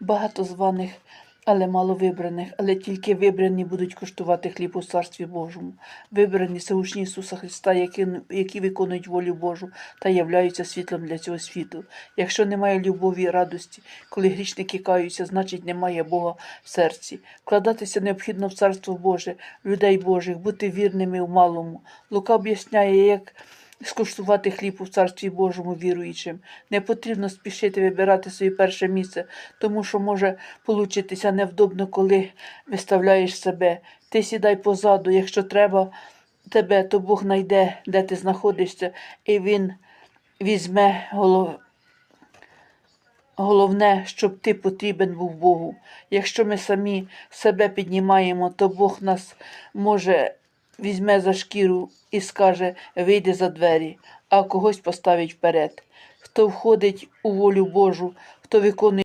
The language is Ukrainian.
багато званих, але мало вибраних, але тільки вибрані будуть коштувати хліб у Царстві Божому. Вибрані це учні Ісуса Христа, які, які виконують волю Божу та являються світлом для цього світу. Якщо немає любові і радості, коли грішники каються, значить немає Бога в серці. Вкладатися необхідно в Царство Боже, людей Божих, бути вірними в малому. Лука об'ясняє, як скуштувати хліб у царстві Божому віруючим. Не потрібно спішити вибирати своє перше місце, тому що може получитися невдобно, коли виставляєш себе. Ти сідай позаду, якщо треба тебе, то Бог знайде, де ти знаходишся, і Він візьме голов... Головне, щоб ти потрібен був Богу. Якщо ми самі себе піднімаємо, то Бог нас може візьме за шкіру і скаже вийди за двері, а когось поставить вперед. Хто входить у волю Божу, хто виконує